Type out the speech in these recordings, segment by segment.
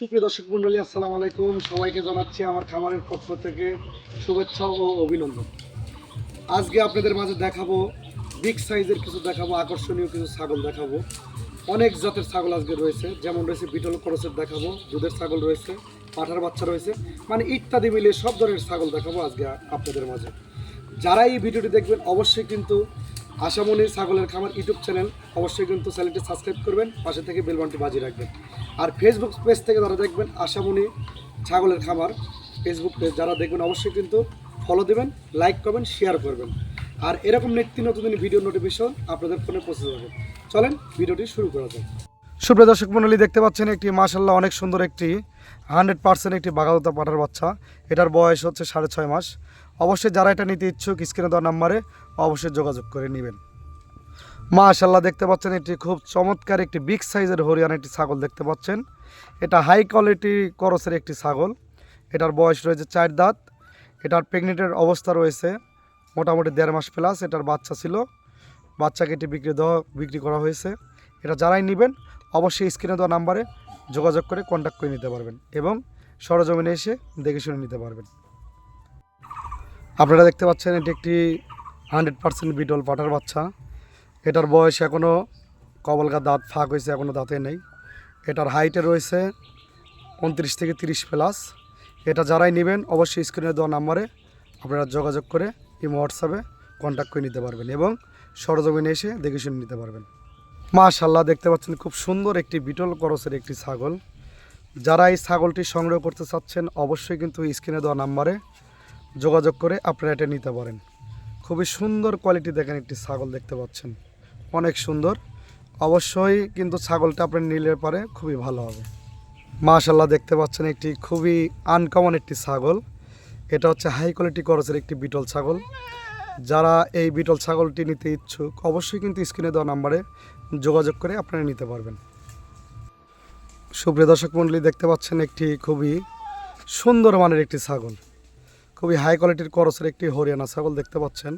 সুপ্রিয় দর্শক মন্ডলী, আসসালামু আলাইকুম। সবাইকে জানাচ্ছি আমার খামারের পক্ষ থেকে শুভেচ্ছা ও অভিনন্দন। আজকে আপনাদের মাঝে দেখাবো, বিগ সাইজের কিছু দেখাবো, আকর্ষণীয় কিছু ছাগল দেখাবো। অনেক জাতের ছাগল আজকে রয়েছে, যেমন রয়েছে বিটল করসের দেখাবো, দুধের ছাগল রয়েছে, পাঠার বাচ্চা রয়েছে মানে ইত্যাদি মিলিয়ে সব ধরনের ছাগল দেখাবো আজকে আপনাদের মাঝে। যারা এই ভিডিওটি দেখবেন, অবশ্যই কিন্তু আশামণি ছাগলের খামার ইউটিউব চ্যানেল, অবশ্যই কিন্তু চ্যানেলটি সাবস্ক্রাইব করবেন, পাশে থেকে বেলবানটি বাজিয়ে রাখবেন। আর ফেসবুক পেজ থেকে যারা দেখবেন, আশামণি ছাগলের খামার ফেসবুক পেজ যারা দেখবেন, অবশ্যই কিন্তু ফলো দেবেন লাইক করবেন শেয়ার করবেন। আর এরকম নিত্য নতুন ভিডিও নোটিফিকেশন আপনাদের ফোনে পৌঁছে যাবে। চলেন ভিডিওটি শুরু করা যাক। সুপ্রিয় দর্শক মণ্ডলী দেখতে পাচ্ছেন একটি মাশাল্লাহ অনেক সুন্দর একটি হান্ড্রেড পার্সেন্ট একটি বাগাদতা পাঠার বাচ্চা। এটার বয়স হচ্ছে সাড়ে ছয় মাস। অবশ্যই যারা এটা নিতে ইচ্ছুক স্ক্রিনে দেওয়ার নাম্বারে অবশ্যই যোগাযোগ করে নেবেন। মাশাল্লাহ দেখতে পাচ্ছেন, এটি খুব চমৎকার একটি বিগ সাইজের হরিয়ানা একটি ছাগল দেখতে পাচ্ছেন। এটা হাই কোয়ালিটি করসের একটি ছাগল। এটার বয়স রয়েছে চার দাঁত। এটার প্রেগনেন্টের অবস্থা রয়েছে মোটামুটি দেড় মাস প্লাস এটার বাচ্চা ছিল। বাচ্চাকে এটি বিক্রি দেওয়া, বিক্রি করা হয়েছে। এটা যারাই নেবেন, অবশ্যই স্ক্রিনে দেওয়া নাম্বারে যোগাযোগ করে কন্ট্যাক্ট করে নিতে পারবেন এবং সরজমিনে এসে দেখে শুনে নিতে পারবেন। আপনারা দেখতে পাচ্ছেন, এটি একটি হান্ড্রেড পার্সেন্ট বিটল পাটার বাচ্চা। এটার বয়স এখনও কবলকা দাঁত ফাঁক হয়েছে এখনও দাঁতে নেই। এটার হাইটে রয়েছে উনত্রিশ থেকে তিরিশ প্লাস এটা যারাই নেবেন অবশ্যই স্ক্রিনে দেওয়া নাম্বারে আপনারা যোগাযোগ করে এই হোয়াটসঅ্যাপে কন্ট্যাক্ট করে নিতে পারবেন এবং সরজমিনে এসে দেখে শুনে নিতে পারবেন। মাশাল্লাহ দেখতে পাচ্ছেন খুব সুন্দর একটি বিটল করসের একটি ছাগল। যারা এই ছাগলটি সংগ্রহ করতে চাচ্ছেন অবশ্যই কিন্তু স্ক্রিনে দেওয়া নাম্বারে যোগাযোগ করে আপনারা এটা নিতে পারেন। খুবই সুন্দর কোয়ালিটি দেখেন একটি ছাগল দেখতে পাচ্ছেন। অনেক সুন্দর। অবশ্যই কিন্তু ছাগলটা আপনি নিলে পারে খুবই ভালো হবে। মাশাল্লাহ দেখতে পাচ্ছেন একটি খুবই আনকমন একটি ছাগল। এটা হচ্ছে হাই কোয়ালিটি করসের একটি বিটল ছাগল। যারা এই বিটল ছাগলটি নিতে ইচ্ছুক, অবশ্যই কিন্তু স্ক্রিনে দেওয়া নাম্বারে যোগাযোগ করে আপনারা নিতে পারবেন। সুপ্রিয় দর্শক মণ্ডলী, দেখতে পাচ্ছেন একটি খুবই সুন্দর মানের একটি ছাগল। খুবই হাই কোয়ালিটির করসের একটি হরিয়ানা ছাগল দেখতে পাচ্ছেন।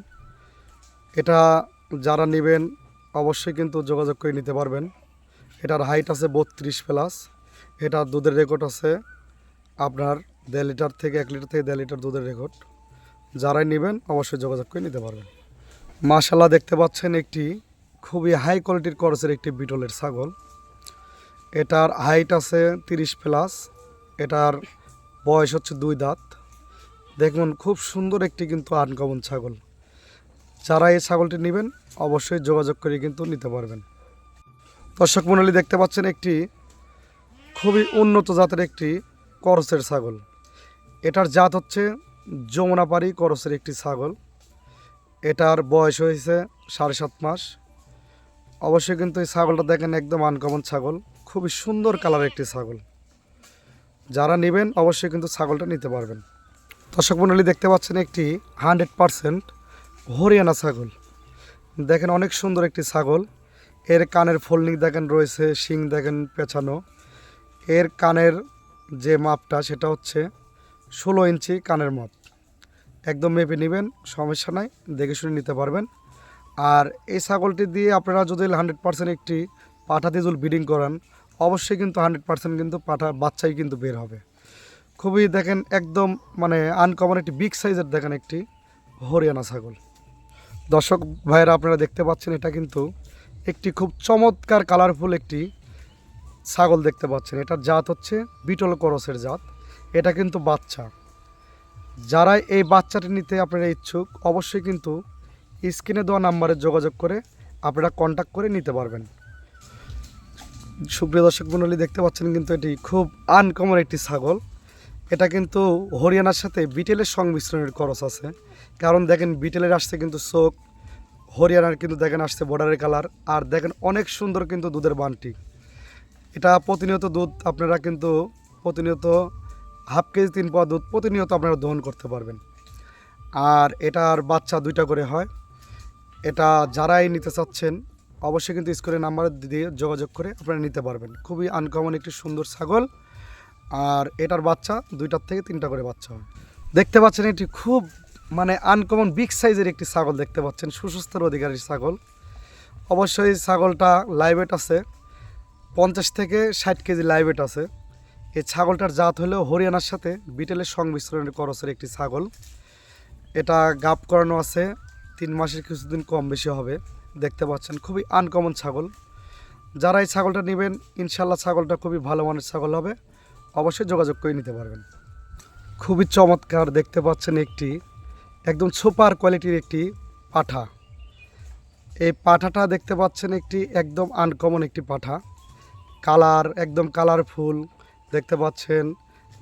এটা যারা নেবেন অবশ্যই কিন্তু যোগাযোগ করে নিতে পারবেন। এটার হাইট আছে বত্রিশ প্লাস এটার দুধের রেকর্ড আছে আপনার দেড় লিটার থেকে এক লিটার থেকে দেড় লিটার দুধের রেকর্ড যারাই নেবেন, অবশ্যই যোগাযোগ করে নিতে পারবেন। মাশাল্লাহ দেখতে পাচ্ছেন একটি খুবই হাই কোয়ালিটির করসের একটি বিটলের ছাগল। এটার হাইট আছে তিরিশ প্লাস এটার বয়স হচ্ছে দুই দাঁত। দেখুন, খুব সুন্দর একটি কিন্তু আনকমন ছাগল। যারা এই ছাগলটি নেবেন, অবশ্যই যোগাযোগ করে কিন্তু নিতে পারবেন। দর্শক মণ্ডলী দেখতে পাচ্ছেন একটি খুবই উন্নত জাতের একটি করসের ছাগল। এটার জাত হচ্ছে যমুনাপাড়ি করসের একটি ছাগল। এটার বয়স হয়েছে সাড়ে সাত মাস। অবশ্যই কিন্তু এই ছাগলটা দেখেন একদম আনকমন ছাগল, খুবই সুন্দর কালার একটি ছাগল। যারা নেবেন, অবশ্যই কিন্তু ছাগলটা নিতে পারবেন। দর্শক মণ্ডলী দেখতে পাচ্ছেন একটি হান্ড্রেড পারসেন্ট হরিয়ানা ছাগল। দেখেন অনেক সুন্দর একটি ছাগল। এর কানের ফোল্ডিং দেখেন রয়েছে, শিং দেখেন পেছানো। এর কানের যে মাপটা, সেটা হচ্ছে ষোলো ইঞ্চি কানের মাপ। একদম মেপে নেবেন, সমস্যা নাই, দেখে শুনে নিতে পারবেন। আর এই ছাগলটি দিয়ে আপনারা যদি হান্ড্রেড পার্সেন্ট একটি পাঠা দিয়ে যদি ব্রিডিং করান, অবশ্যই কিন্তু হান্ড্রেড পার্সেন্ট কিন্তু পাঠা বাচ্চাই কিন্তু বের হবে। খুবই দেখেন একদম মানে আনকমন একটি বিগ সাইজের দেখেন একটি হরিয়ানা ছাগল। দর্শক ভাইয়েরা, আপনারা দেখতে পাচ্ছেন এটা কিন্তু একটি খুব চমৎকার কালারফুল একটি ছাগল দেখতে পাচ্ছেন। এটার জাত হচ্ছে বিটল করসের জাত। এটা কিন্তু বাচ্চা। যারা এই বাচ্চাটি নিতে আপনারা ইচ্ছুক, অবশ্যই কিন্তু স্ক্রিনে দেওয়া নাম্বারে যোগাযোগ করে আপনারা কন্ট্যাক্ট করে নিতে পারবেন। সুপ্রিয় দর্শক মণ্ডলী, দেখতে পাচ্ছেন কিন্তু এটি খুব আনকমন একটি ছাগল। এটা কিন্তু হরিয়ানার সাথে বিটেলের সংমিশ্রণের খরচ আছে। কারণ দেখেন বিটেলের আসছে কিন্তু চোখ, হরিয়ানার কিন্তু দেখেন আসছে বর্ডারের কালার আর দেখেন অনেক সুন্দর কিন্তু দুধের বানটি। এটা প্রতিনিয়ত দুধ আপনারা কিন্তু প্রতিনিয়ত হাফ কেজি তিন পাওয়া দুধ প্রতিনিয়ত আপনারা দহন করতে পারবেন। আর এটার বাচ্চা দুইটা করে হয়। এটা যারাই নিতে চাচ্ছেন, অবশ্যই কিন্তু স্কুলের নাম্বার দিয়ে যোগাযোগ করে আপনারা নিতে পারবেন। খুবই আনকমন একটি সুন্দর ছাগল। আর এটার বাচ্চা দুইটার থেকে তিনটা করে বাচ্চা হয়। দেখতে পাচ্ছেন এটি খুব মানে আনকমন বিগ সাইজের একটি ছাগল দেখতে পাচ্ছেন, সুস্বাস্থ্যের অধিকারী ছাগল। অবশ্যই ছাগলটা লাইভেট আছে, পঞ্চাশ থেকে ষাট কেজি লাইভেট আছে। এই ছাগলটার জাত হলেও হরিয়ানার সাথে বিটেলের সংমিশ্রণের করসের একটি ছাগল। এটা গাপ করানো আছে, তিন মাসের কিছুদিন কম বেশি হবে। দেখতে পাচ্ছেন খুবই আনকমন ছাগল। যারা এই ছাগলটা নেবেন ইনশাল্লাহ ছাগলটা খুবই ভালো মানের ছাগল হবে। অবশ্যই যোগাযোগ করে নিতে পারবেন। খুবই চমৎকার দেখতে পাচ্ছেন একটি, একদম সুপার কোয়ালিটির একটি পাঠা। এই পাঠাটা দেখতে পাচ্ছেন একটি একদম আনকমন একটি পাঠা। কালার, একদম কালারফুল দেখতে পাচ্ছেন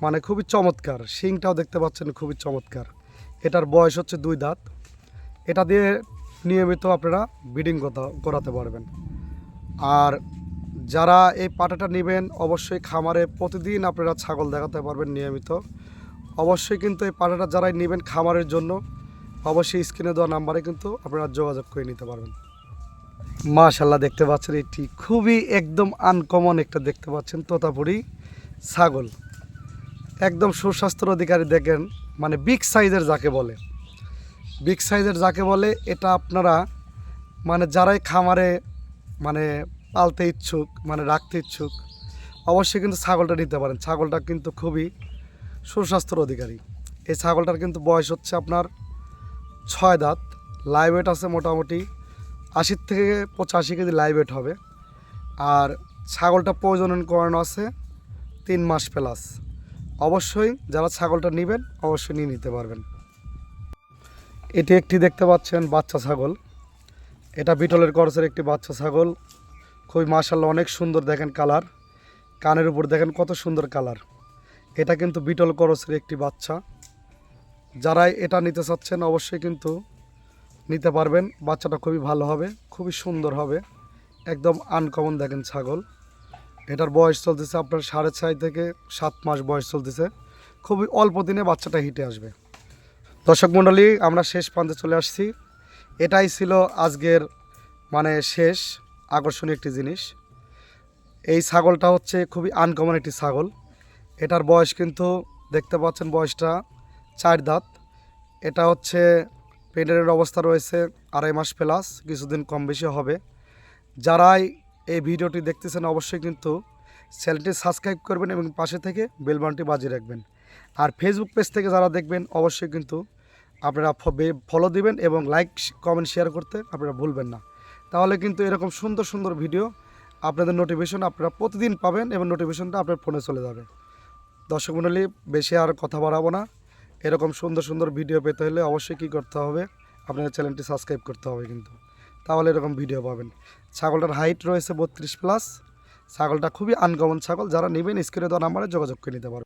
মানে খুবই চমৎকার। শিংটাও দেখতে পাচ্ছেন খুবই চমৎকার। এটার বয়স হচ্ছে দুই দাঁত। এটা দিয়ে নিয়মিত আপনারা ব্রিডিং করাতে পারবেন। আর যারা এই পাটাটা নেবেন, অবশ্যই খামারে প্রতিদিন আপনারা ছাগল দেখাতে পারবেন নিয়মিত। অবশ্যই কিন্তু এই পাটাটা যারাই নেবেন খামারের জন্য, অবশ্যই স্ক্রিনে দেওয়া নাম্বারে কিন্তু আপনারা যোগাযোগ করে নিতে পারবেন। মাশাল্লাহ দেখতে পাচ্ছেন এটি খুবই একদম আনকমন একটা দেখতে পাচ্ছেন তোতাপুরি ছাগল। একদম সুস্বাস্থ্যের অধিকারী দেখেন মানে বিগ সাইজের যাকে বলে। বিগ সাইজের যাকে বলে, এটা আপনারা মানে যারাই খামারে মানে পালতে ইচ্ছুক মানে রাখতে ইচ্ছুক, অবশ্যই কিন্তু ছাগলটা নিতে পারেন। ছাগলটা কিন্তু খুবই সুস্বাস্থ্যের অধিকারী। এই ছাগলটার কিন্তু বয়স হচ্ছে আপনার ছয় দাঁত। লাইভ ওয়েট আছে মোটামুটি আশির থেকে পঁচাশি কেজি লাইভ ওয়েট হবে। আর ছাগলটা প্রজনন করানো আছে তিন মাস প্লাস অবশ্যই যারা ছাগলটা নেবেন, অবশ্যই নিয়ে নিতে পারবেন। এটি একটি দেখতে পাচ্ছেন বাচ্চা ছাগল। এটা বিটলের করসের একটি বাচ্চা ছাগল। খুবই মার্শাল্লাহ অনেক সুন্দর দেখেন কালার। কানের উপর দেখেন কত সুন্দর কালার। এটা কিন্তু বিটল করসের একটি বাচ্চা। যারাই এটা নিতে চাচ্ছেন অবশ্যই কিন্তু নিতে পারবেন। বাচ্চাটা খুবই ভালো হবে, খুবই সুন্দর হবে। একদম আনকমন দেখেন ছাগল। এটার বয়স চলতেছে আপনার সাড়ে ছয় থেকে সাত মাস বয়স চলতেছে। খুবই অল্প দিনে বাচ্চাটা হিটে আসবে। দর্শক মণ্ডলী, আমরা শেষ প্রান্তে চলে আসছি। এটাই ছিল আজকের মানে শেষ আকর্ষণীয় একটি জিনিস। এই ছাগলটা হচ্ছে খুবই আনকমন একটি ছাগল। এটার বয়স কিন্তু দেখতে পাচ্ছেন বয়সটা চার দাঁত। এটা হচ্ছে পেডের অবস্থা রয়েছে আড়াই মাস প্লাস কিছুদিন কম বেশি হবে। যারাই এই ভিডিওটি দেখতেছেন অবশ্যই কিন্তু চ্যানেলটি সাবস্ক্রাইব করবেন এবং পাশে থেকে বেলবানটি বাজিয়ে রাখবেন। আর ফেসবুক পেজ থেকে যারা দেখবেন অবশ্যই কিন্তু আপনারা ফলো দিবেন এবং লাইক কমেন্ট শেয়ার করতে আপনারা ভুলবেন না। তাহলে কিন্তু এরকম সুন্দর সুন্দর ভিডিও আপনাদের নোটিফিকেশন আপনারা প্রতিদিন পাবেন এবং নোটিফিকেশনটা আপনার ফোনে চলে যাবে। দর্শক মণ্ডলী বেশি আর কথা বাড়াবো না। এরকম সুন্দর সুন্দর ভিডিও পেতে হলে অবশ্যই কী করতে হবে? আপনাদের চ্যানেলটি সাবস্ক্রাইব করতে হবে কিন্তু। তাহলে এরকম ভিডিও পাবেন। ছাগলটার হাইট রয়েছে বত্রিশ প্লাস ছাগলটা খুবই আনকমন ছাগল। যারা নেবেন স্ক্রিনে দেওয়া নাম্বারে যোগাযোগ করে নিতে পারবেন।